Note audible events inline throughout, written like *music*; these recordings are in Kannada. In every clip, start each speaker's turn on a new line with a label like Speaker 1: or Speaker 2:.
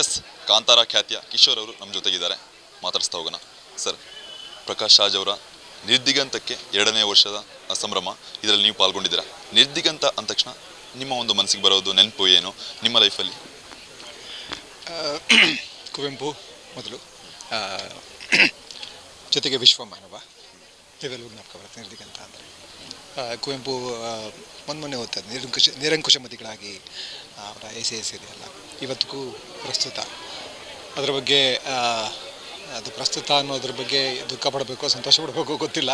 Speaker 1: ಎಸ್, ಕಾಂತಾರ ಖ್ಯಾತಿಯ ಕಿಶೋರ್ ಅವರು ನಮ್ಮ ಜೊತೆಗಿದ್ದಾರೆ. ಮಾತಾಡಿಸ್ತಾ ಹೋಗೋಣ. ಸರ್, ಪ್ರಕಾಶ್ ರಾಜ್ ಅವರ ನಿರ್ದಿಗಂತಕ್ಕೆ ಎರಡನೇ ವರ್ಷದ ಸಂಭ್ರಮ ಇದರಲ್ಲಿ ನೀವು ಪಾಲ್ಗೊಂಡಿದ್ದೀರಾ? ನಿರ್ದಿಗಂತ ಅಂದ ತಕ್ಷಣ ನಿಮ್ಮ ಒಂದು ಮನಸ್ಸಿಗೆ ಬರೋದು ನೆನಪು ಏನು? ನಿಮ್ಮ ಲೈಫಲ್ಲಿ?
Speaker 2: ಕುವೆಂಪು ಮೊದಲು. ಜೊತೆಗೆ ಜೊತೆಗೆ ವಿಶ್ವಮಾನವ. ಇವೆಲ್ಲವೂ ಜ್ಞಾಪಕ ಬರುತ್ತೆ ನಿರ್ದಿಗಂತ ಅಂದರೆ. ಕುವೆಂಪು ಮೊನ್ನೆ ಮೊನ್ನೆ ಓದ್ತಾರೆ ನಿರಂಕುಶ ನಿರಂಕುಶಮತಿಗಳಾಗಿ ಅವರ ಎಸ್ ಇದೆಯಲ್ಲ ಇವತ್ತಿಗೂ ಪ್ರಸ್ತುತ. ಅದರ ಬಗ್ಗೆ ಅದು ಪ್ರಸ್ತುತ ಅನ್ನೋದ್ರ ಬಗ್ಗೆ ದುಃಖ ಪಡಬೇಕು, ಸಂತೋಷ ಪಡಬೇಕು ಗೊತ್ತಿಲ್ಲ.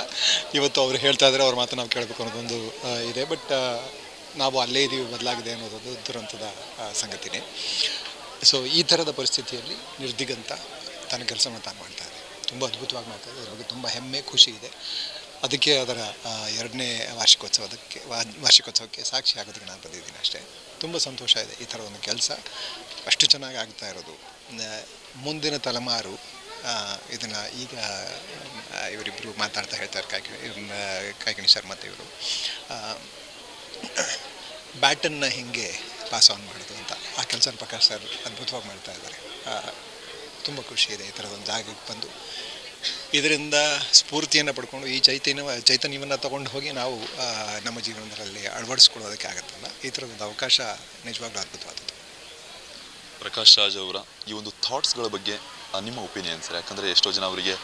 Speaker 2: ಇವತ್ತು ಅವರು ಹೇಳ್ತಾ ಇದ್ದಾರೆ ಅವ್ರ ಮಾತು ನಾವು ಕೇಳಬೇಕು ಅನ್ನೋದೊಂದು ಇದೆ. ಬಟ್ ನಾವು ಅಲ್ಲೇ ಇದ್ದೀವಿ ಬದಲಾಗಿದೆ ಅನ್ನೋದೊಂದು ದುರಂತದ ಸಂಗತಿನೇ. ಸೊ ಈ ಥರದ ಪರಿಸ್ಥಿತಿಯಲ್ಲಿ ನಿರ್ದಿಗಂತ ತನ್ನ ಕೆಲಸವನ್ನು ತಾನು ಮಾಡ್ತಾ ಇದೆ ತುಂಬ ಅದ್ಭುತವಾಗಿ ಮಾಡ್ತಾ ಇದೆ ಅದ್ರ ಬಗ್ಗೆ ತುಂಬ ಹೆಮ್ಮೆ, ಖುಷಿ ಇದೆ. ಅದಕ್ಕೆ ಅದರ ಎರಡನೇ ವಾರ್ಷಿಕೋತ್ಸವದಕ್ಕೆ ವಾರ್ಷಿಕೋತ್ಸವಕ್ಕೆ ಸಾಕ್ಷಿ ಆಗೋದಕ್ಕೆ ನಾನು ಬಂದಿದ್ದೀನಿ ಅಷ್ಟೇ. ತುಂಬ ಸಂತೋಷ ಇದೆ ಈ ಥರ ಒಂದು ಕೆಲಸ. ಅಷ್ಟು ಚೆನ್ನಾಗಿ ಆಗ್ತಾ ಇರೋದು. ಮುಂದಿನ ತಲೆಮಾರು ಇದನ್ನು ಈಗ ಇವರಿಬ್ಬರು ಮಾತಾಡ್ತಾ ಹೇಳ್ತಾರೆ ಕಾಯ್ಕಿಣಿ ಕಾಯ್ಕಿಣಿ ಸರ್ ಮತ್ತು ಇವರು. ಬ್ಯಾಟನ್ನು ಹೇಗೆ ಪಾಸ್ ಆನ್ ಮಾಡೋದು ಅಂತ. ಆ ಕೆಲಸ ಪ್ರಕಾಶ್ ಸರ್ ಅದ್ಭುತವಾಗಿ ಮಾಡ್ತಾ ಇದ್ದಾರೆ. ತುಂಬ ಖುಷಿ ಇದೆ ಈ ಥರದೊಂದು ಜಾಗಕ್ಕೆ ಬಂದು. ಇದರಿಂದ ಸ್ಫೂರ್ತಿಯನ್ನು ಪಡ್ಕೊಂಡು ಈ ಚೈತನ್ಯ ಚೈತನ್ಯವನ್ನು ತಗೊಂಡು ಹೋಗಿ ನಾವು ನಮ್ಮ ಜೀವನದಲ್ಲಿ ಅಳವಡಿಸ್ಕೊಳ್ಳೋದಕ್ಕೆ ಆಗುತ್ತಲ್ಲ? ಈ ಥರದೊಂದು ಅವಕಾಶ ನಿಜವಾಗ್ಲೂ ಅದ್ಭುತವಾದದ್ದು.
Speaker 1: ಪ್ರಕಾಶ್ ರಾಜ್ ಅವರ ಈ ಒಂದು ಥಾಟ್ಸ್ಗಳ ಬಗ್ಗೆ ನಿಮ್ಮ ಒಪಿನಿಯನ್ ಸರ್? ಯಾಕಂದರೆ ಎಷ್ಟೋ ಜನ ಅವರಿಗೆ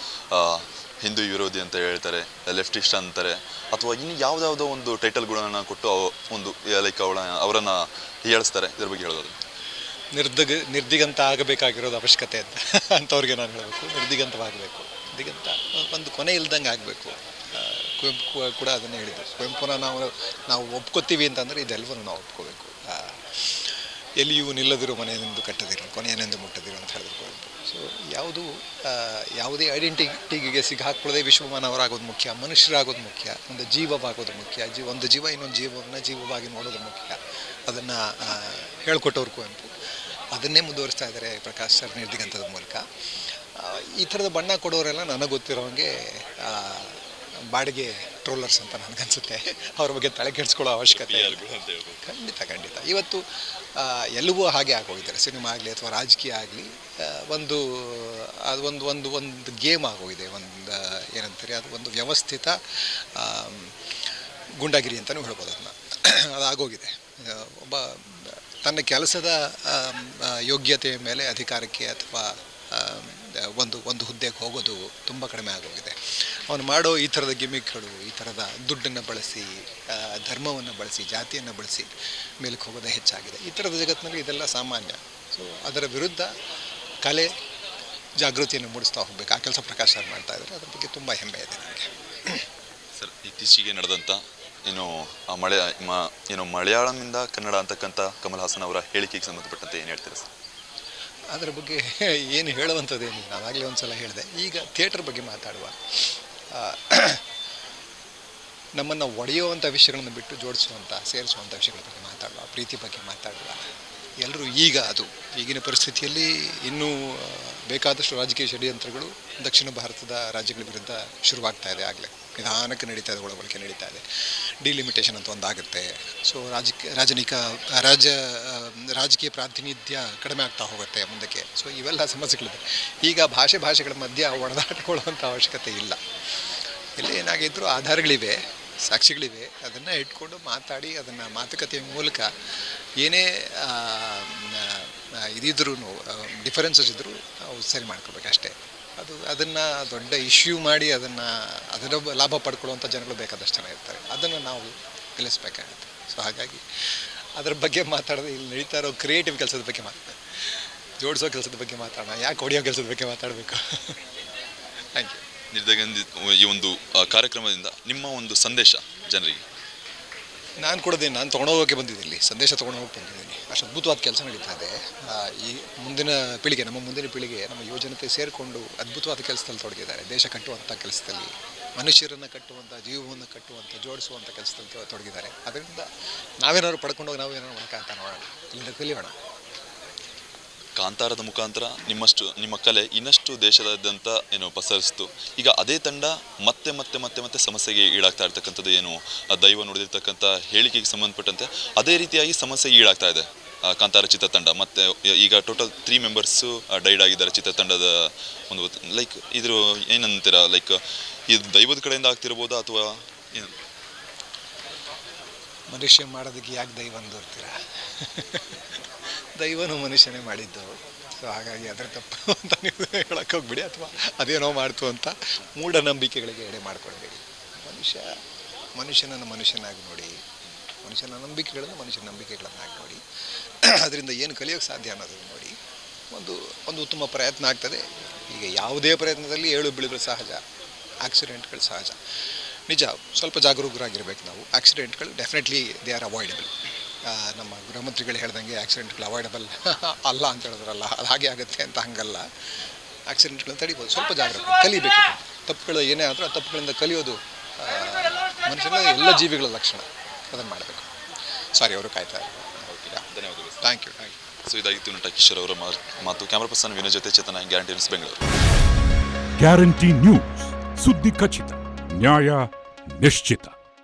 Speaker 1: ಹಿಂದೂ ವಿರೋಧಿ ಅಂತ ಹೇಳ್ತಾರೆ ಲೆಫ್ಟಿಸ್ಟ್ ಅಂತಾರೆ ಅಥವಾ ಇನ್ನು ಯಾವುದಾವುದೋ ಒಂದು ಟೈಟಲ್ಗಳನ್ನು ಕೊಟ್ಟು ಅವ- ಒಂದು ಲೈಕ್ ಅವಳ ಅವರನ್ನು ಹೇಳಿಸ್ತಾರೆ ಇದ್ರ ಬಗ್ಗೆ ಹೇಳೋದು
Speaker 2: ನಿರ್ದಿಗ ನಿರ್ದಿಗಂತ ಆಗಬೇಕಾಗಿರೋದು ಅವಶ್ಯಕತೆ ಅಂತ *laughs* ಅಂಥವ್ರಿಗೆ ನಾನು ಹೇಳಬೇಕು. ನಿರ್ದಿಗಂತವಾಗಬೇಕು. ದಿಗಂತ. ಒಂದು ಕೊನೆ ಇಲ್ದಂಗೆ ಆಗಬೇಕು. ಕುವೆಂಪು ಕೂಡ ಅದನ್ನು ಹೇಳಿದರು. ಕುವೆಂಪುನ ನಾವು ನಾವು ಒಪ್ಕೋತೀವಿ ಅಂತಂದರೆ ಇದೆಲ್ಲವನ್ನು ನಾವು ಒಪ್ಕೋಬೇಕು. ಎಲ್ಲಿಯೂ ನಿಲ್ಲದಿರೋ ಮನೆಯಿಂದ ಕಟ್ಟದಿರೋ, ಕೊನೆಯನೆಂದು ಮುಟ್ಟದಿರೋ ಅಂತ ಹೇಳಿದ್ರು ಕುವೆಂಪು. ಸೊ ಯಾವುದು ಯಾವುದೇ ಐಡೆಂಟಿಟಿಗೆ ಸಿಗಾಕೊಳ್ಳದೆ ವಿಶ್ವಮಾನವರಾಗೋದು ಮುಖ್ಯ, ಮನುಷ್ಯರಾಗೋದು ಮುಖ್ಯ, ಒಂದು ಜೀವವಾಗೋದು ಮುಖ್ಯ, ಜೀವ, ಒಂದು ಜೀವ, ಇನ್ನೊಂದು ಜೀವವನ್ನು ಜೀವವಾಗಿ ನೋಡೋದು ಮುಖ್ಯ. ಅದನ್ನು ಹೇಳ್ಕೊಟ್ಟವ್ರು ಕುವೆಂಪು. ಅದನ್ನೇ ಮುಂದುವರಿಸ್ತಾ ಇದ್ದಾರೆ ಪ್ರಕಾಶ್ ಸರ್ ನಿರ್ದಿಗಂತದ ಮೂಲಕ. ಈ ಥರದ ಬಣ್ಣ ಕೊಡೋರೆಲ್ಲ ನನಗೆ ಗೊತ್ತಿರೋಂಗೆ ಬಾಡಿಗೆ ಟ್ರೋಲರ್ಸ್ ಅಂತ ನನಗನ್ಸುತ್ತೆ. ಅವ್ರ ಬಗ್ಗೆ ತಲೆ ಕೆಡಿಸ್ಕೊಳ್ಳೋ ಅವಶ್ಯಕತೆ. ಖಂಡಿತ ಖಂಡಿತ. ಇವತ್ತು ಎಲ್ಲವೂ ಹಾಗೆ ಆಗೋಗಿದ್ದಾರೆ. ಸಿನಿಮಾ ಆಗಲಿ ಅಥವಾ ರಾಜಕೀಯ ಆಗಲಿ ಒಂದು ಅದು ಒಂದು ಒಂದು ಒಂದು ಗೇಮ್ ಆಗೋಗಿದೆ. ಒಂದು ಏನಂತಾರೆ ಅದು ಒಂದು ವ್ಯವಸ್ಥಿತ ಗುಂಡಾಗಿರಿ ಅಂತಲೂ ಹೇಳ್ಬೋದು ಅದನ್ನ. ಅದು ಆಗೋಗಿದೆ. ಒಬ್ಬ ತನ್ನ ಕೆಲಸದ ಯೋಗ್ಯತೆಯ ಮೇಲೆ ಅಧಿಕಾರಕ್ಕೆ ಅಥವಾ ಒಂದು ಒಂದು ಹುದ್ದೆಗೆ ಹೋಗೋದು ತುಂಬ ಕಡಿಮೆ ಆಗೋಗಿದೆ. ಅವನು ಮಾಡೋ ಈ ಥರದ ಗಿಮಿಕ್ಗಳು, ಈ ಥರದ ದುಡ್ಡನ್ನು ಬಳಸಿ ಧರ್ಮವನ್ನು ಬಳಸಿ, ಜಾತಿಯನ್ನು ಬಳಸಿ ಮೇಲಕ್ಕೆ ಹೋಗೋದೇ ಹೆಚ್ಚಾಗಿದೆ. ಈ ಥರದ ಜಗತ್ತಿನಲ್ಲಿ ಇದೆಲ್ಲ ಸಾಮಾನ್ಯ. ಸೊ ಅದರ ವಿರುದ್ಧ ಕಲೆ ಜಾಗೃತಿಯನ್ನು ಮೂಡಿಸ್ತಾ ಹೋಗಬೇಕು. ಆ ಕೆಲಸ ಪ್ರಕಾಶ ಮಾಡ್ತಾ ಇದ್ದಾರೆ. ಅದ್ರ ಬಗ್ಗೆ ತುಂಬ ಹೆಮ್ಮೆ ಇದೆ ನನಗೆ.
Speaker 1: ಸರ್, ಇತ್ತೀಚೆಗೆ ನಡೆದಂಥ ಏನು, ಆ ಮಳೆ ಮ- ಏನು ಮಲಯಾಳಂನಿಂದ ಕನ್ನಡ ಅಂತಕ್ಕಂಥ ಕಮಲ್ ಹಾಸನ್ ಅವರ ಹೇಳಿಕೆಗೆ ಸಂಬಂಧಪಟ್ಟಂತೆ ಏನು ಹೇಳ್ತೀರಾ ಸರ್?
Speaker 2: ಅದರ ಬಗ್ಗೆ ಏನು ಹೇಳುವಂಥದ್ದೇನಿಲ್ಲ. ನಾವಾಗಲೇ ಒಂದು ಸಲ ಹೇಳಿದೆ. ಈಗ ಥಿಯೇಟ್ರ್ ಬಗ್ಗೆ ಮಾತಾಡುವ. ನಮ್ಮನ್ನು ಒಡೆಯುವಂಥ ವಿಷಯಗಳನ್ನು ಬಿಟ್ಟು ಜೋಡಿಸುವಂಥ, ಸೇರಿಸುವಂಥ ವಿಷಯಗಳ ಬಗ್ಗೆ ಮಾತಾಡುವ, ಪ್ರೀತಿ ಬಗ್ಗೆ ಮಾತಾಡುವ. ಎಲ್ಲರೂ ಈಗ ಅದು, ಈಗಿನ ಪರಿಸ್ಥಿತಿಯಲ್ಲಿ ಇನ್ನೂ ಬೇಕಾದಷ್ಟು ರಾಜಕೀಯ ಷಡ್ಯಂತ್ರಗಳು ದಕ್ಷಿಣ ಭಾರತದ ರಾಜ್ಯಗಳ ವಿರುದ್ಧ ಶುರುವಾಗ್ತಾ ಇದೆ. ಆಗಲೇ ನಿಧಾನಕ್ಕೆ ನಡೀತಾ ಇದೆ ಒಳಗೊಳಗೆ ನಡೀತಾ ಇದೆ. ಡಿಲಿಮಿಟೇಷನ್ ಅಂತ ಒಂದಾಗುತ್ತೆ. ಸೊ ರಾಜಕೀಯ, ರಾಜನಿಕ, ರಾಜ, ರಾಜಕೀಯ ಪ್ರಾತಿನಿಧ್ಯ ಕಡಿಮೆ ಆಗ್ತಾ ಹೋಗುತ್ತೆ ಮುಂದಕ್ಕೆ. ಸೊ ಇವೆಲ್ಲ ಸಮಸ್ಯೆಗಳಿದೆ. ಈಗ ಭಾಷೆ, ಭಾಷೆಗಳ ಮಧ್ಯೆ ಹೊಡೆದಾಟ್ಕೊಳ್ಳುವಂಥ ಅವಶ್ಯಕತೆ ಇಲ್ಲ. ಇಲ್ಲಿ ಏನಾಗಿದ್ರು ಆಧಾರಗಳಿವೆ, ಸಾಕ್ಷಿಗಳಿವೆ. ಅದನ್ನು ಇಟ್ಕೊಂಡು ಮಾತಾಡಿ, ಅದನ್ನು ಮಾತುಕತೆಯ ಮೂಲಕ ಏನೇ ಇದಿದ್ರೂ ಡಿಫರೆನ್ಸಸ್ ಇದ್ದರೂ ಸರಿ ಮಾಡ್ಕೋಬೇಕು ಅಷ್ಟೇ ಅದು ಅದನ್ನು ದೊಡ್ಡ ಇಶ್ಯೂ ಮಾಡಿ ಅದನ್ನು ಅದರ ಲಾಭ ಪಡ್ಕೊಳ್ಳುವಂಥ ಜನಗಳು ಬೇಕಾದಷ್ಟು ಜನ ಇರ್ತಾರೆ. ಅದನ್ನು ನಾವು ಗೆಲ್ಲಿಸ್ಬೇಕಾಗುತ್ತೆ. ಸೊ ಹಾಗಾಗಿ ಅದ್ರ ಬಗ್ಗೆ ಮಾತಾಡೋದು ಇಲ್ಲಿ ನಡೀತಾ ಇರೋ ಕ್ರಿಯೇಟಿವ್ ಕೆಲಸದ ಬಗ್ಗೆ ಮಾತಾಡ ಜೋಡಿಸೋ ಕೆಲಸದ ಬಗ್ಗೆ ಮಾತಾಡೋಣ, ಯಾಕೆ ಹೊಡಿಯೋ ಕೆಲಸದ ಬಗ್ಗೆ ಮಾತಾಡಬೇಕು? ಥ್ಯಾಂಕ್ *laughs* ಯು
Speaker 1: ನಿರ್ದಗಂಧಿ ಈ ಒಂದು ಕಾರ್ಯಕ್ರಮದಿಂದ ನಿಮ್ಮ ಒಂದು ಸಂದೇಶ ಜನರಿಗೆ.
Speaker 2: ನಾನು ಕೊಡೋದೇನು ನಾನು ತೊಗೊಂಡೋಗೋಕೆ ಬಂದಿದ್ದೀನಿ. ಇಲ್ಲಿ ಸಂದೇಶ ತೊಗೊಂಡೋಗಕ್ಕೆ ಬಂದಿದ್ದೀನಿ. ಅಷ್ಟು ಅದ್ಭುತವಾದ ಕೆಲಸ ನಡೀತಾ ಇದೆ. ಈ ಮುಂದಿನ ಪೀಳಿಗೆ, ನಮ್ಮ ಮುಂದಿನ ಪೀಳಿಗೆ, ನಮ್ಮ ಯುವಜನತೆ ಸೇರಿಕೊಂಡು ಅದ್ಭುತವಾದ ಕೆಲಸದಲ್ಲಿ ತೊಡಗಿದ್ದಾರೆ. ದೇಶ ಕಟ್ಟುವಂಥ ಕೆಲಸದಲ್ಲಿ, ಮನುಷ್ಯರನ್ನು ಕಟ್ಟುವಂಥ ಜೀವವನ್ನು ಕಟ್ಟುವಂಥ ಜೋಡಿಸುವಂಥ ಕೆಲಸದಲ್ಲಿ ತೊಡಗಿದ್ದಾರೆ. ಅದರಿಂದ ನಾವೇನಾದ್ರು ಪಡ್ಕೊಂಡೋಗಿ ನಾವೇನಾದ್ರು ಮಾಡೋಕ್ಕಂತ ನೋಡೋಣ. ಇಲ್ಲಿಂದ ಕಲಿಯೋಣ
Speaker 1: ಕಾಂತಾರದ ಮುಖಾಂತರ ನಿಮ್ಮಷ್ಟು, ನಿಮ್ಮ ಕಲೆ ಇನ್ನಷ್ಟು ದೇಶದಾದ್ಯಂತ ಏನು ಪಸರಿಸ್ತು. ಈಗ ಅದೇ ತಂಡ ಮತ್ತೆ ಮತ್ತೆ ಮತ್ತೆ ಮತ್ತೆ ಸಮಸ್ಯೆಗೆ ಈಡಾಗ್ತಾ ಇರ್ತಕ್ಕಂಥದ್ದು ಏನು? ದೈವ ನುಡಿದಿರ್ತಕ್ಕಂಥ ಹೇಳಿಕೆಗೆ ಸಂಬಂಧಪಟ್ಟಂತೆ ಅದೇ ರೀತಿಯಾಗಿ ಸಮಸ್ಯೆಗೆ ಈಡಾಗ್ತಾ ಇದೆ. ಕಾಂತಾರ ಚಿತ್ರತಂಡ ಮತ್ತು ಈಗ ಟೋಟಲ್ ತ್ರೀ ಮೆಂಬರ್ಸು ಡೈಡ್ ಆಗಿದ್ದಾರೆ ಚಿತ್ರತಂಡದ ಒಂದು ಲೈಕ್ ಇದ್ರ ಏನಂತೀರಾ? ಲೈಕ್ ಇದು ದೈವದ ಕಡೆಯಿಂದ ಆಗ್ತಿರ್ಬೋದಾ ಅಥವಾ ಏನು?
Speaker 2: ಮನುಷ್ಯ ಮಾಡೋದಕ್ಕೆ ಯಾಕೆ ದೈವ ಅಂದಿರ್ತೀರ ದೈವನು ಮನುಷ್ಯನೇ ಮಾಡಿದ್ದು ಸೊ ಹಾಗಾಗಿ ಅದರ ತಪ್ಪು ಅಂತ ನೀವು ಹೇಳಕ್ಕೆ ಹೋಗ್ಬಿಡಿ ಅಥವಾ ಅದೇನೋ ಮಾಡ್ತು ಅಂತ ಮೂಢನಂಬಿಕೆಗಳಿಗೆ ಎಡೆ ಮಾಡ್ಕೊಳ್ಬೇಡಿ. ಮನುಷ್ಯ, ಮನುಷ್ಯನನ್ನು ಮನುಷ್ಯನಾಗಿ ನೋಡಿ, ಮನುಷ್ಯನ ನಂಬಿಕೆಗಳನ್ನು ಮನುಷ್ಯನ ನಂಬಿಕೆಗಳನ್ನಾಗಿ ನೋಡಿ, ಅದರಿಂದ ಏನು ಕಲಿಯೋಕ್ಕೆ ಸಾಧ್ಯ ಅನ್ನೋದನ್ನು ನೋಡಿ, ಒಂದು ಒಂದು ಉತ್ತಮ ಪ್ರಯತ್ನ ಆಗ್ತದೆ. ಈಗ ಯಾವುದೇ ಪ್ರಯತ್ನದಲ್ಲಿ ಏಳು ಬೀಳುಗಳು ಸಹಜ, ಆಕ್ಸಿಡೆಂಟ್ಗಳು ಸಹಜ. ನಿಜ ಸ್ವಲ್ಪ ಜಾಗರೂಕರಾಗಿರ್ಬೇಕು ನಾವು. ಆಕ್ಸಿಡೆಂಟ್ಗಳು ಡೆಫಿನೆಟ್ಲಿ ದೇ ಆರ್ ಅವಾಯ್ಡಬಲ್ ನಮ್ಮ ಗೃಹಮಂತ್ರಿಗಳು ಹೇಳ್ದಂಗೆ ಆಕ್ಸಿಡೆಂಟ್ಗಳು ಅವಾಯ್ಡಬಲ್ *laughs* ಅಲ್ಲ ಅಂತ ಹೇಳಿದ್ರಲ್ಲ ಅದು ಹಾಗೆ ಆಗುತ್ತೆ ಅಂತ ಹಂಗಲ್ಲ. ಆಕ್ಸಿಡೆಂಟ್ಗಳನ್ನ ತಡಿಬೋದು. ಸ್ವಲ್ಪ ಜಾಗರೂಕ ಕಲಿಬೇಕು. ತಪ್ಪುಗಳು ಏನೇ ಆದರೂ ಆ ತಪ್ಪುಗಳಿಂದ ಕಲಿಯೋದು ಮನುಷ್ಯನ ಎಲ್ಲ ಜೀವಿಗಳ ಲಕ್ಷಣ. ಅದನ್ನು ಮಾಡಬೇಕು. ಸಾರಿ ಅವರು ಕಾಯ್ತಾ
Speaker 1: ಧನ್ಯವಾದಗಳು.
Speaker 2: Thank you thank you
Speaker 1: so ಇದಾಗಿತ್ತು ನಟ ಕಿಶೋರ್ ಅವರ ಮಾತು. ಕ್ಯಾಮ್ರಾ ಪರ್ಸನ್ ವಿನಯ್ ಜೊತೆ Chetana guarantee news Bengaluru
Speaker 3: guarantee news ಸುದ್ದಿ ಖಚಿತ ನ್ಯಾಯ Neštita.